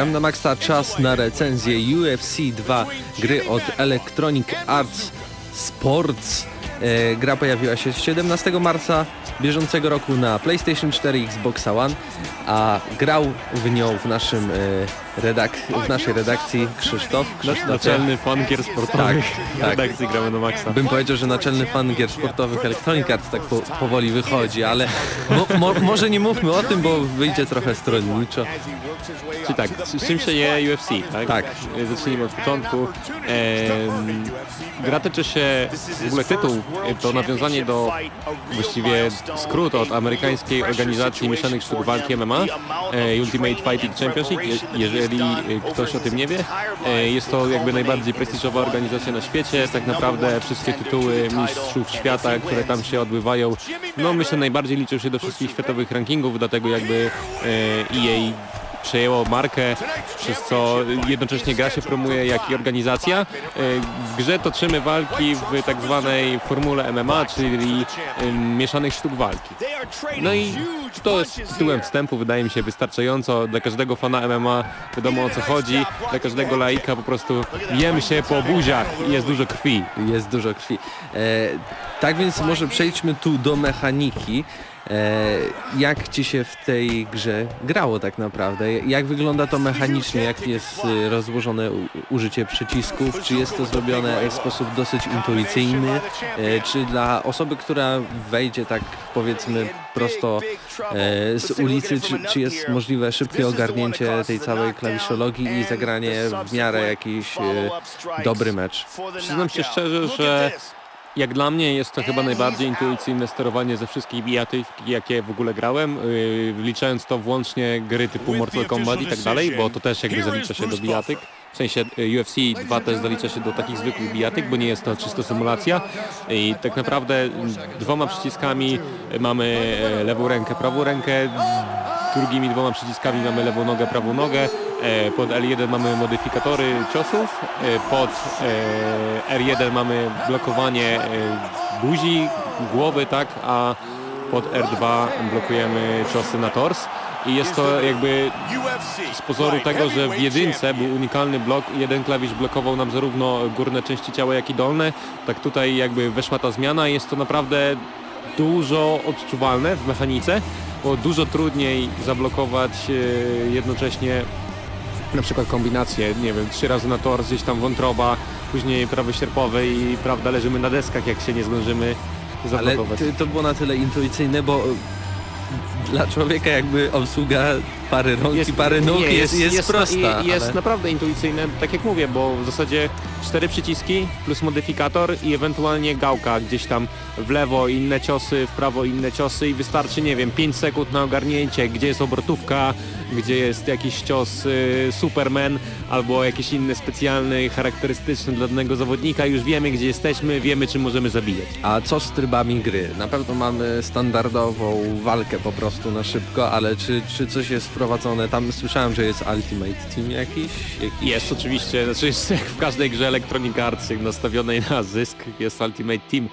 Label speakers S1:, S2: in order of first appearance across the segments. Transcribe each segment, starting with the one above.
S1: Gram na maksa czas na recenzję UFC 2 gry od Electronic Arts Sports. E, gra pojawiła się 17 marca bieżącego roku na PlayStation 4 i Xbox One, a grał w nią w naszym e, redak w naszej redakcji Krzysztof. Krzysztof
S2: Naczelny fan gier sportowych
S1: Tak, tak.
S2: redakcji gramy na maksa.
S1: Bym powiedział, że naczelny fan gier sportowych Electronic Arts tak po, powoli wychodzi, ale mo, mo, może nie mówmy o tym, bo wyjdzie trochę stronniczo.
S2: Czyli tak, z czym się je UFC, tak?
S1: Tak.
S2: Zacznijmy od początku. Ehm, gra tyczy się, w ogóle tytuł to nawiązanie do właściwie skrót od amerykańskiej organizacji mieszanych sztuk walki MMA, e, Ultimate Fighting Championship, je- jeżeli e, ktoś o tym nie wie. E, jest to jakby najbardziej prestiżowa organizacja na świecie, tak naprawdę wszystkie tytuły mistrzów świata, które tam się odbywają, no myślę najbardziej liczą się do wszystkich światowych rankingów, dlatego jakby e, EA przejęło markę, przez co jednocześnie gra się promuje jak i organizacja. E, W grze toczymy walki w tak zwanej formule MMA, czyli em, mieszanych sztuk walki. No i to jest tytułem wstępu, wydaje mi się wystarczająco. Dla każdego fana MMA wiadomo o co chodzi, dla każdego laika po prostu jemy się po buziach i jest dużo krwi.
S1: Jest dużo krwi. E, tak więc może przejdźmy tu do mechaniki. E, jak Ci się w tej grze grało tak naprawdę? Jak wygląda to mechanicznie? Jak jest e, rozłożone użycie przycisków? Czy jest to zrobione w sposób dosyć intuicyjny? E, czy dla osoby, która wejdzie tak powiedzmy prosto z ulicy, czy, czy jest możliwe szybkie ogarnięcie tej całej klawiszologii i zagranie w miarę jakiś dobry mecz?
S2: Przyznam się szczerze, że Jak dla mnie jest to chyba najbardziej intuicyjne sterowanie ze wszystkich bijatyk, jakie w ogóle grałem, yy, wliczając to włącznie gry typu Mortal Kombat i tak dalej, bo to też jakby zalicza się do bijatyk. W sensie y, UFC 2 też zalicza się do takich zwykłych bijatyk, bo nie jest to czysto symulacja. I tak naprawdę dwoma przyciskami mamy e, lewą rękę, prawą rękę, drugimi dwoma przyciskami mamy lewą nogę, prawą nogę. E, Pod L1 mamy modyfikatory ciosów, e, pod e, R1 mamy blokowanie buzi, głowy, tak, a pod R2 blokujemy ciosy na tors. I jest to jakby z pozoru tego, że w jedynce był unikalny blok jeden klawisz blokował nam zarówno górne części ciała, jak i dolne, tak tutaj jakby weszła ta zmiana i jest to naprawdę dużo odczuwalne w mechanice, bo dużo trudniej zablokować jednocześnie na przykład kombinację, nie wiem, trzy razy na tor, gdzieś tam wątroba, później prawy sierpowy i prawda leżymy na deskach, jak się nie zdążymy
S1: Ale
S2: zablokować.
S1: ty, to było na tyle intuicyjne, bo dla człowieka jakby obsługa pary rąk i pary nóg
S2: nie,
S1: jest, jest, prosta.
S2: i- Jest
S1: ale...
S2: naprawdę intuicyjne, tak jak mówię, bo w zasadzie cztery przyciski plus modyfikator i ewentualnie gałka gdzieś tam w lewo inne ciosy, w prawo inne ciosy i wystarczy, nie wiem, 5 sekund na ogarnięcie, gdzie jest obrotówka, gdzie jest jakiś cios y, Superman albo jakiś inny specjalny, charakterystyczny dla danego zawodnika. Już wiemy, gdzie jesteśmy, wiemy, czy możemy zabijać.
S1: A co z trybami gry? Na pewno mamy standardową walkę po prostu na szybko, ale czy, czy coś jest wprowadzone? Tam słyszałem, że jest Ultimate Team jakiś? jakiś...
S2: Jest oczywiście, znaczy jest jak w każdej grze Electronic Arts nastawionej na zysk jest Ultimate Team.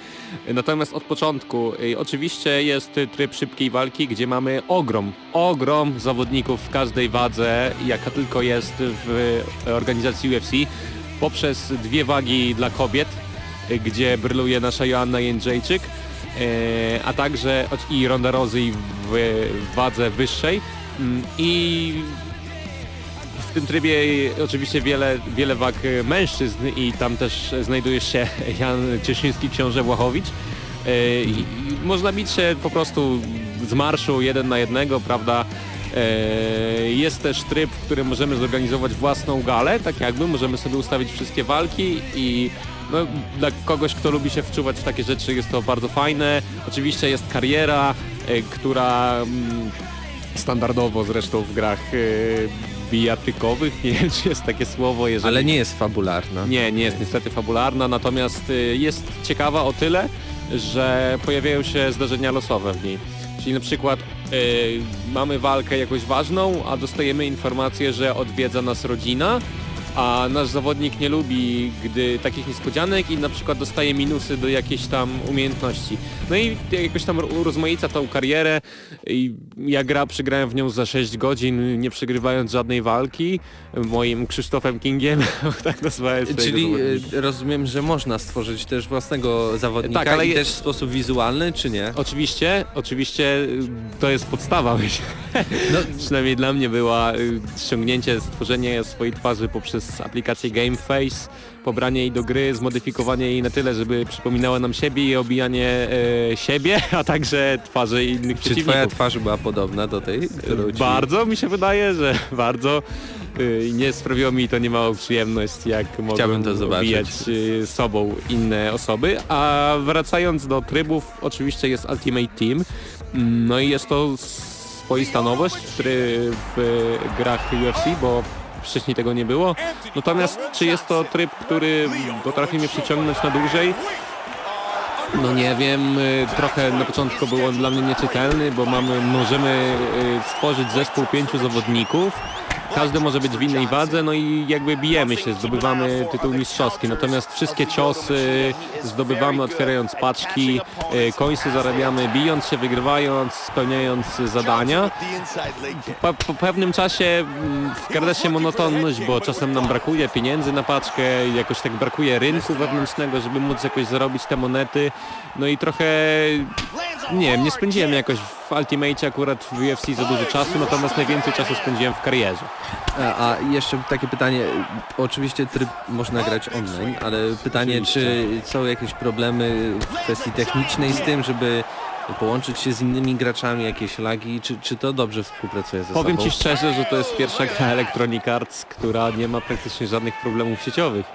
S2: Natomiast od początku oczywiście jest tryb szybkiej walki, gdzie mamy ogrom, ogrom zawodników w każdej wadze, jaka tylko jest w organizacji UFC, poprzez dwie wagi dla kobiet, gdzie bryluje nasza Joanna Jędrzejczyk, a także i Ronda Rousey w wadze wyższej Mm, i w tym trybie oczywiście wiele, wiele wag e, mężczyzn i tam też znajduje się Jan Cieszyński, książę Włachowicz. E, można bić się po prostu z marszu jeden na jednego, prawda? E, Jest też tryb, w którym możemy zorganizować własną galę, tak jakby możemy sobie ustawić wszystkie walki i no, dla kogoś, kto lubi się wczuwać w takie rzeczy jest to bardzo fajne. Oczywiście jest kariera, e, która mm, standardowo zresztą w grach y, bijatykowych, nie wiem czy jest takie słowo, jeżeli...
S1: Ale nie jest fabularna.
S2: Nie, nie jest niestety fabularna, natomiast y, jest ciekawa o tyle, że pojawiają się zdarzenia losowe w niej. Czyli na przykład y, mamy walkę jakąś ważną, a dostajemy informację, że odwiedza nas rodzina a nasz zawodnik nie lubi gdy takich niespodzianek i na przykład dostaje minusy do jakiejś tam umiejętności. No i jakoś tam urozmaica tą karierę i ja gra przegrałem w nią za 6 godzin, nie przegrywając żadnej walki, moim Krzysztofem Kingiem, tak nazwałem
S1: Czyli e, rozumiem, że można stworzyć też własnego zawodnika
S2: Tak, ale
S1: i też w sposób wizualny, czy nie?
S2: Oczywiście, oczywiście y, to jest podstawa, myślę.
S1: No,
S2: Przynajmniej dla mnie była y, ściągnięcie, stworzenie swojej twarzy poprzez aplikację GameFace, pobranie jej do gry, zmodyfikowanie jej na tyle, żeby przypominała nam siebie i obijanie e, siebie, a także twarzy innych
S1: czy
S2: przeciwników.
S1: twoja twarz była podobna do tej, ci...
S2: Bardzo mi się wydaje, że bardzo y, nie sprawiło mi to niemałą przyjemność, jak
S1: Chciałbym
S2: mogłem
S1: to zobaczyć.
S2: obijać y, sobą inne osoby. A wracając do trybów, oczywiście jest Ultimate Team. Mm, No i jest to swoista nowość w, w grach UFC, bo wcześniej tego nie było. Natomiast czy jest to tryb, który potrafi mnie przyciągnąć na dłużej? No nie wiem, trochę na początku był on dla mnie nieczytelny, bo mamy, możemy y, stworzyć zespół pięciu zawodników. Każdy może być w innej wadze, no i jakby bijemy się, zdobywamy tytuł mistrzowski. Natomiast wszystkie ciosy zdobywamy otwierając paczki, y, końce zarabiamy bijąc się, wygrywając, spełniając zadania. Po, po pewnym czasie mm, wkrada się monotonność, bo czasem nam brakuje pieniędzy na paczkę, jakoś tak brakuje rynku wewnętrznego, żeby móc jakoś zarobić te monety. No i trochę, nie nie spędziłem jakoś w Ultimate akurat w UFC za dużo czasu, natomiast najwięcej czasu spędziłem w karierze.
S1: A, a jeszcze takie pytanie, oczywiście tryb można grać online, ale pytanie, czy są jakieś problemy w kwestii technicznej z tym, żeby połączyć się z innymi graczami, jakieś lagi, czy, czy to dobrze współpracuje ze
S2: Powiem
S1: sobą?
S2: Ci szczerze, że to jest pierwsza gra Electronic Arts, która nie ma praktycznie żadnych problemów sieciowych.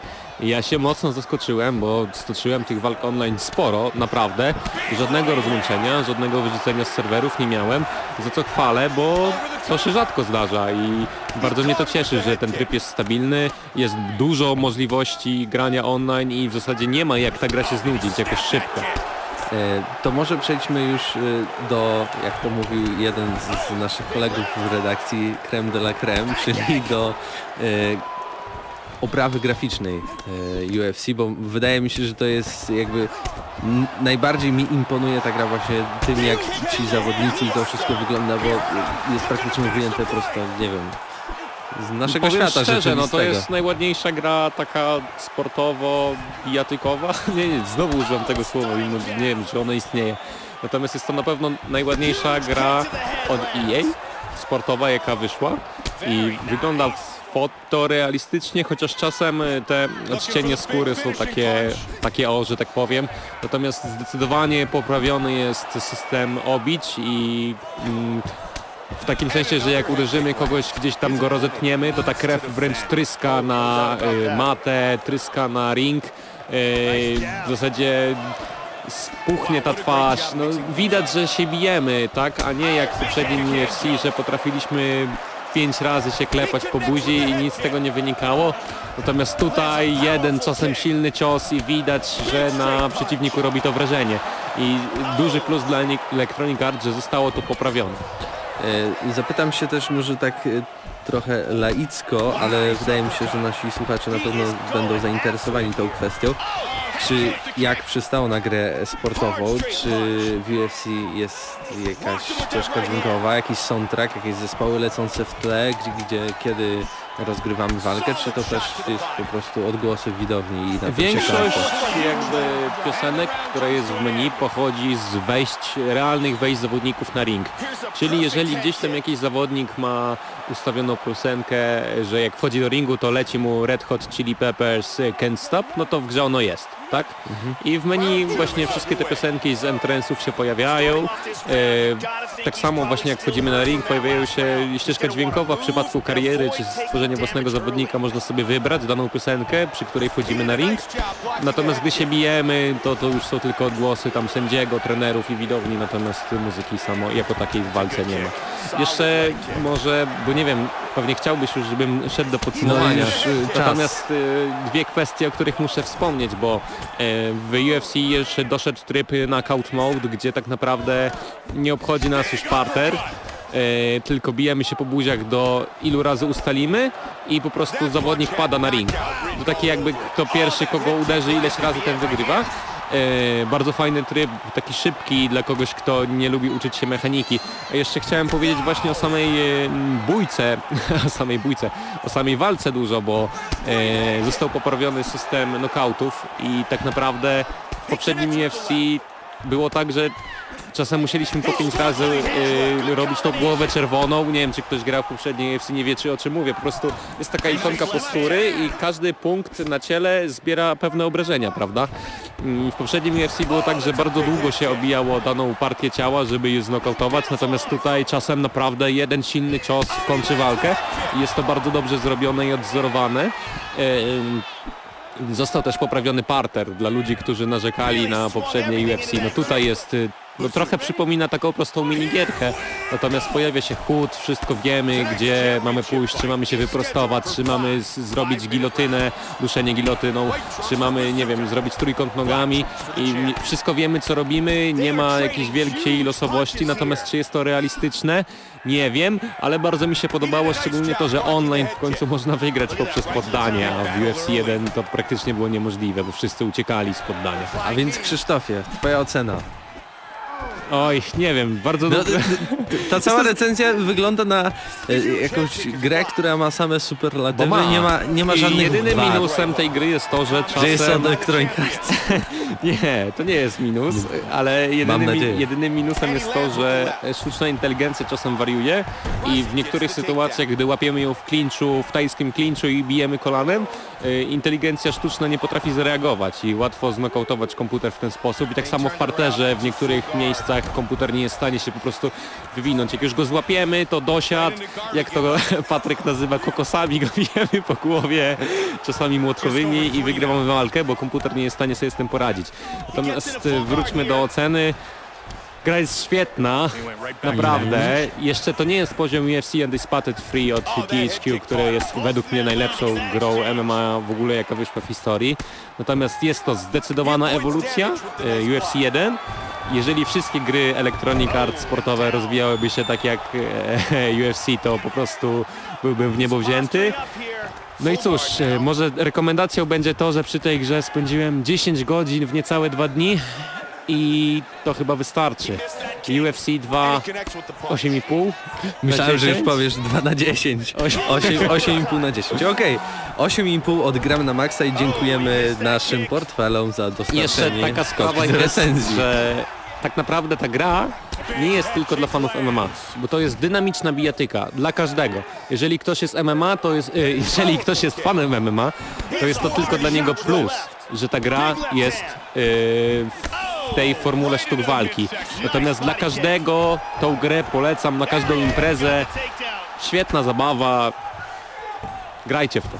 S2: Ja się mocno zaskoczyłem, bo stoczyłem tych walk online sporo, naprawdę. Żadnego rozłączenia, żadnego wyrzucenia z serwerów nie miałem, za co chwalę, bo to się rzadko zdarza i bardzo mnie to cieszy, że ten tryb jest stabilny, jest dużo możliwości grania online i w zasadzie nie ma jak ta gra się znudzić jakoś szybko.
S1: E, To może przejdźmy już e, do, jak to mówił jeden z, naszych kolegów w redakcji creme de la creme, czyli do e, oprawy graficznej UFC, bo wydaje mi się, że to jest jakby najbardziej mi imponuje ta gra właśnie tym, jak ci zawodnicy i to wszystko wygląda, bo jest praktycznie wyjęte prosto, nie wiem, z naszego
S2: Powiem
S1: świata
S2: szczerze, no to jest najładniejsza gra taka sportowo bijatykowa. Nie, nie, znowu używam tego słowa, mimo nie wiem, czy ono istnieje. Natomiast jest to na pewno najładniejsza gra od EA, sportowa, jaka wyszła i wygląda fotorealistycznie, chociaż czasem y, te odcienie skóry są takie, takie o, że tak powiem. Natomiast zdecydowanie poprawiony jest system obić i mm, w takim sensie, że jak uderzymy kogoś, gdzieś tam go rozetniemy, to ta krew wręcz tryska na y, matę, tryska na ring. Y, w zasadzie spuchnie ta twarz. No, widać, że się bijemy, tak? A nie jak w poprzednim UFC, że potrafiliśmy pięć razy się klepać po buzi i nic z tego nie wynikało. Natomiast tutaj jeden czasem silny cios i widać, że na przeciwniku robi to wrażenie. I duży plus dla Electronic Arts, że zostało to poprawione.
S1: E, Zapytam się też może tak e, trochę laicko, ale wydaje mi się, że nasi słuchacze na pewno będą zainteresowani tą kwestią. Czy jak przystało na grę sportową, czy w UFC jest jakaś ścieżka dźwiękowa, jakiś soundtrack, jakieś zespoły lecące w tle, gdzie, gdzie kiedy rozgrywamy walkę, czy to też jest po prostu odgłosy widowni i na
S2: Większość jakby piosenek, która jest w menu pochodzi z wejść, realnych wejść zawodników na ring. Czyli jeżeli gdzieś tam jakiś zawodnik ma ustawioną piosenkę, że jak wchodzi do ringu to leci mu Red Hot Chili Peppers Can't Stop, no to w grze ono jest, tak? I w menu właśnie wszystkie te piosenki z entrance'ów się pojawiają. E, tak samo właśnie jak wchodzimy na ring, pojawiają się ścieżka dźwiękowa w przypadku kariery czy stworzenia własnego zawodnika można sobie wybrać daną piosenkę, przy której wchodzimy na ring. Natomiast gdy się bijemy, to to już są tylko odgłosy tam sędziego, trenerów i widowni, natomiast muzyki samo jako takiej w walce nie ma. Jeszcze może, bo nie wiem, pewnie chciałbyś już, żebym szedł do podsumowania.
S1: No już, y.
S2: Natomiast y, dwie kwestie, o których muszę wspomnieć, bo w UFC jeszcze doszedł tryb Knockout Mode, gdzie tak naprawdę nie obchodzi nas już parter, e, tylko bijemy się po buziach do ilu razy ustalimy i po prostu zawodnik pada na ring. To taki jakby kto pierwszy kogo uderzy ileś razy ten wygrywa. E, bardzo fajny tryb, taki szybki dla kogoś, kto nie lubi uczyć się mechaniki. Jeszcze chciałem powiedzieć właśnie o samej e, bójce, o samej bójce, o samej walce dużo, bo e, został poprawiony system knockoutów i tak naprawdę w poprzednim UFC było tak, że czasem musieliśmy po pięć razy y, robić tą głowę czerwoną. Nie wiem, czy ktoś grał w poprzedniej UFC, nie wie, czy o czym mówię. Po prostu jest taka ikonka postury i każdy punkt na ciele zbiera pewne obrażenia, prawda? Mm, W poprzednim UFC było tak, że bardzo długo się obijało daną partię ciała, żeby je znokautować, natomiast tutaj czasem naprawdę jeden silny cios kończy walkę jest to bardzo dobrze zrobione i odzorowane. Ym, Został też poprawiony parter dla ludzi, którzy narzekali na poprzednie UFC. No tutaj jest, y, no trochę przypomina taką prostą minigierkę, natomiast pojawia się chód, wszystko wiemy, gdzie mamy pójść, czy mamy się wyprostować, czy mamy zrobić gilotynę, duszenie gilotyną, czy mamy, nie wiem, zrobić trójkąt nogami i wszystko wiemy, co robimy, nie ma jakiejś wielkiej losowości, natomiast czy jest to realistyczne? Nie wiem, ale bardzo mi się podobało szczególnie to, że online w końcu można wygrać poprzez poddanie, a w UFC 1 to praktycznie było niemożliwe, bo wszyscy uciekali z poddania.
S1: A więc Krzysztofie, twoja ocena.
S2: Oj, nie wiem, bardzo
S1: No,
S2: dobrze.
S1: ta cała recenzja wygląda na e, jakąś grę, która ma same superlatywy,
S2: Bo ma.
S1: nie ma, nie ma
S2: I
S1: żadnych
S2: jedynym
S1: wad,
S2: minusem tej gry jest to, że czasem...
S1: że jest od Electronic Arts.
S2: Nie, to nie jest minus, ale jedynym, jedynym minusem jest to, że sztuczna inteligencja czasem wariuje i w niektórych sytuacjach, gdy łapiemy ją w klinczu, w tajskim klinczu i bijemy kolanem, inteligencja sztuczna nie potrafi zareagować i łatwo znokautować komputer w ten sposób i tak samo w parterze w niektórych miejscach komputer nie jest w stanie się po prostu wywinąć. Jak już go złapiemy, to dosiad, jak to Patryk nazywa kokosami, go bijemy po głowie, czasami młotkowymi i wygrywamy walkę, bo komputer nie jest w stanie sobie z tym poradzić. Natomiast y, wróćmy do oceny. Gra jest świetna, naprawdę. Jeszcze to nie jest poziom UFC Undisputed Free od THQ, które jest według mnie najlepszą grą MMA w ogóle jaka wyszła w historii. Natomiast jest to zdecydowana ewolucja y, UFC 1. Jeżeli wszystkie gry Electronic Arts sportowe rozwijałyby się tak jak e, UFC, to po prostu byłbym w niebo wzięty. No i cóż, e, może rekomendacją będzie to, że przy tej grze spędziłem 10 godzin w niecałe dwa dni i to chyba wystarczy. UFC 2 8,5.
S1: Myślałem, że już
S2: 10?
S1: powiesz 2 na 10.
S2: Osiem-
S1: 8, 8,5 na 10. Okej, 8,5 odgramy na maksa i dziękujemy naszym portfelom za dostarczenie
S2: jeszcze taka sprawa jest,
S1: recenzji.
S2: że tak naprawdę ta gra nie jest tylko dla fanów MMA, bo to jest dynamiczna bijatyka dla każdego. Jeżeli ktoś jest MMA, to jest, e, jeżeli ktoś jest fanem MMA, to jest to tylko dla niego plus, że ta gra jest e, tej formule sztuk walki. Natomiast dla każdego tą grę polecam na każdą imprezę. Świetna zabawa. Grajcie w to.